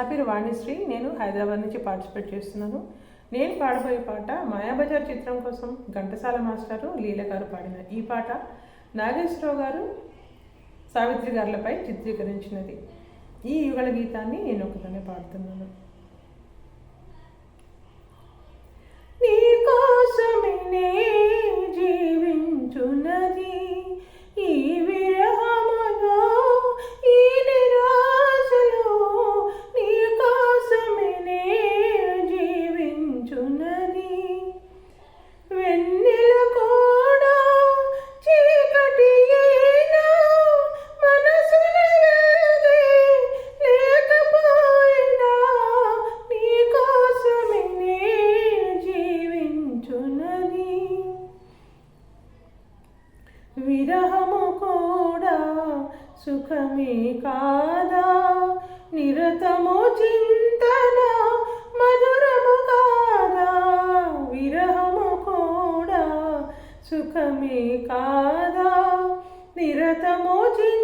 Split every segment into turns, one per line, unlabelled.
నా పేరు వాణిశ్రీ. నేను హైదరాబాద్ నుంచి పార్టిసిపేట్ చేస్తున్నాను. నేను పాడబోయే పాట మాయాబజార్ చిత్రం కోసం ఘంటసాల మాస్టారు లీల గారు పాడిన ఈ పాట నాగేశ్వరరావు గారు సావిత్రి గారులపై చిత్రీకరించినది. ఈ యుగల గీతాన్ని నేను ఒకదానే పాడుతున్నాను. అమృతము చింతన మధురము కాదా విరహము కూడా సుఖమే కాదా నిరతము చింత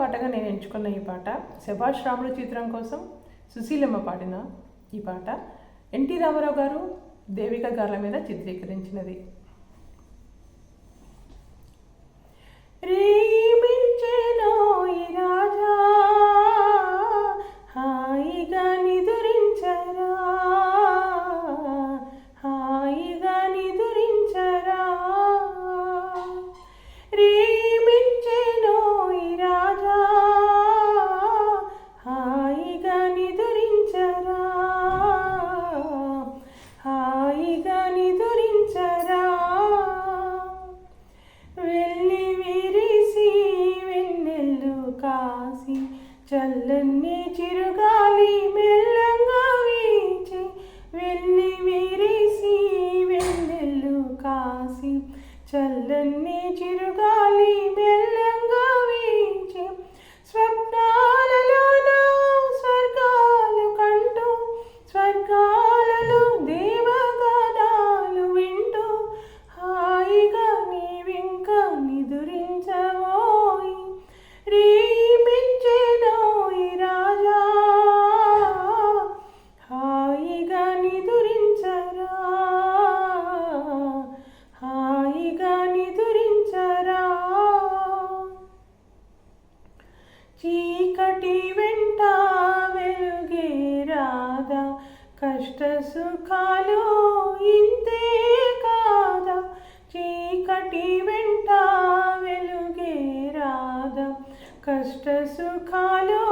పాటగా నేను ఎంచుకున్న ఈ పాట. శభాష్ రాముడు చిత్రం కోసం సుశీలమ్మ పాడిన ఈ పాట. ఎన్టీ రామారావు గారు దేవిక గార్ల మీద చిత్రీకరించినది. సుఖాలు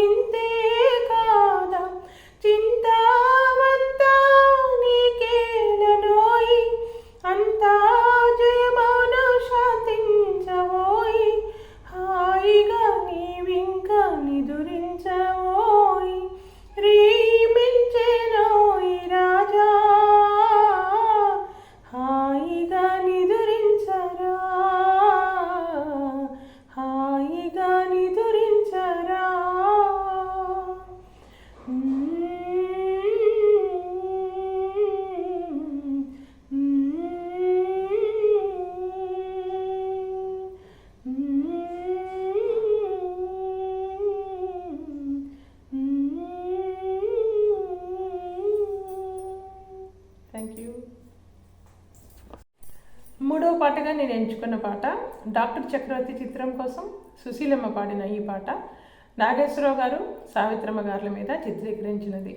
ఇంతే కాదా చిన్న చివరగా నేను ఎంచుకున్న పాట డాక్టర్ చక్రవర్తి చిత్రం కోసం సుశీలమ్మ పాడిన ఈ పాట నాగేశ్వరరావు గారు సావిత్రమ్మ గారుల మీద చిత్రీకరించినది.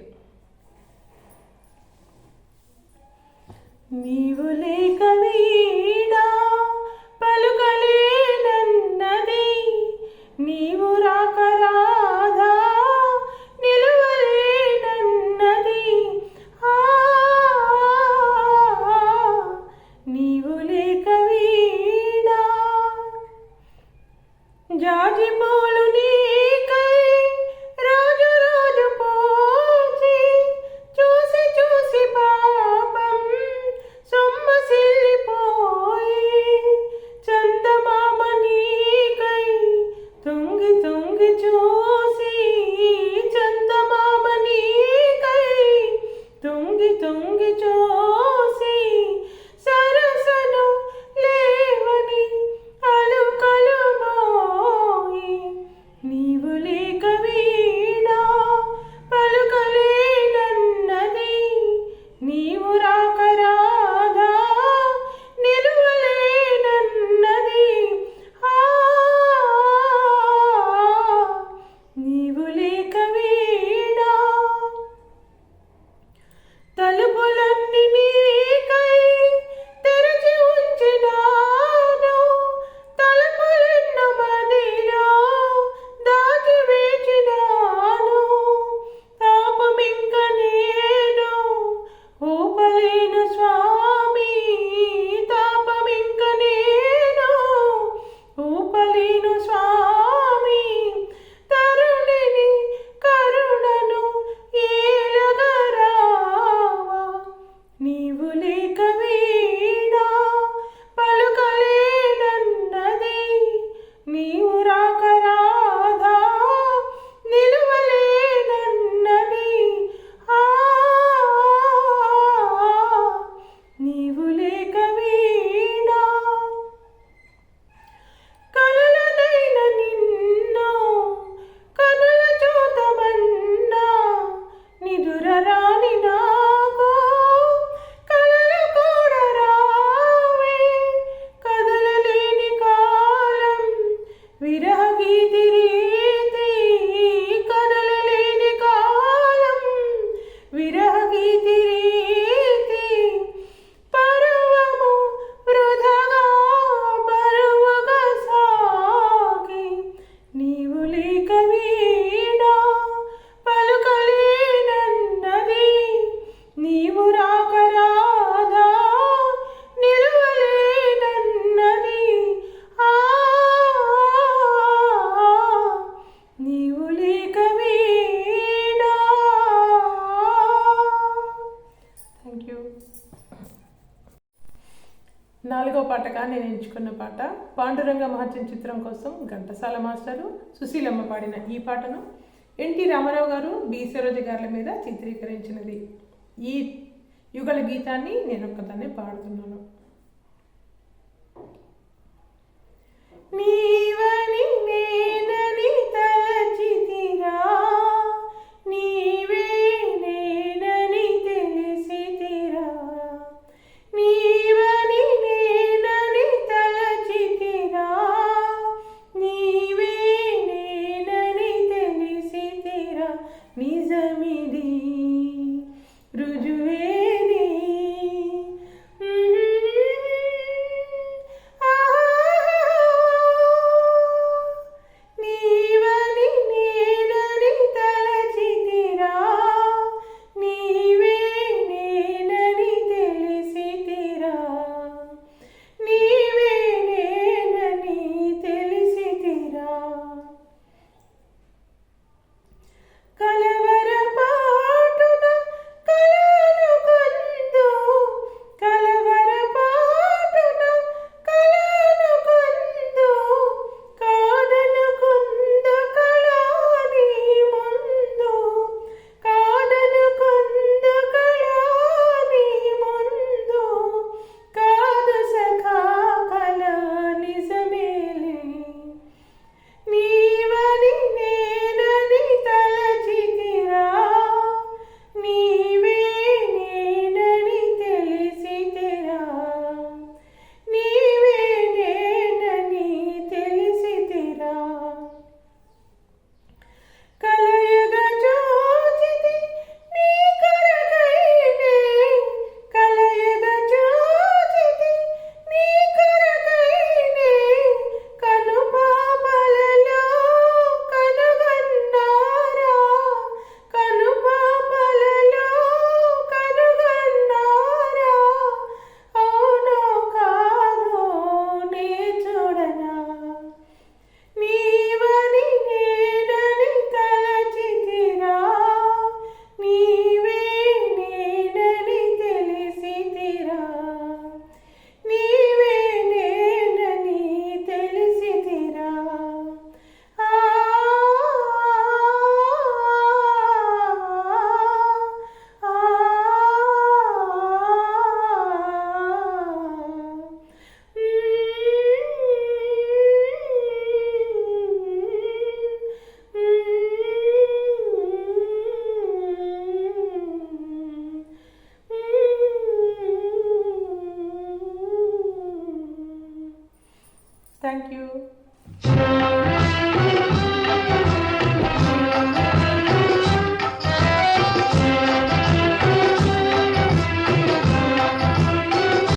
నీవు లేక నేను ఎంచుకున్న పాట పాండురంగ మహర్జన్ చిత్రం కోసం ఘంటసాల మాస్టరు సుశీలమ్మ పాడిన ఈ పాటను ఎన్టీ రామారావు గారు బి సరోజ గారుల మీద చిత్రీకరించినది. ఈ యుగల గీతాన్ని నేను ఒక్కదాన్ని పాడుతున్నాను. నీవని నేనని తల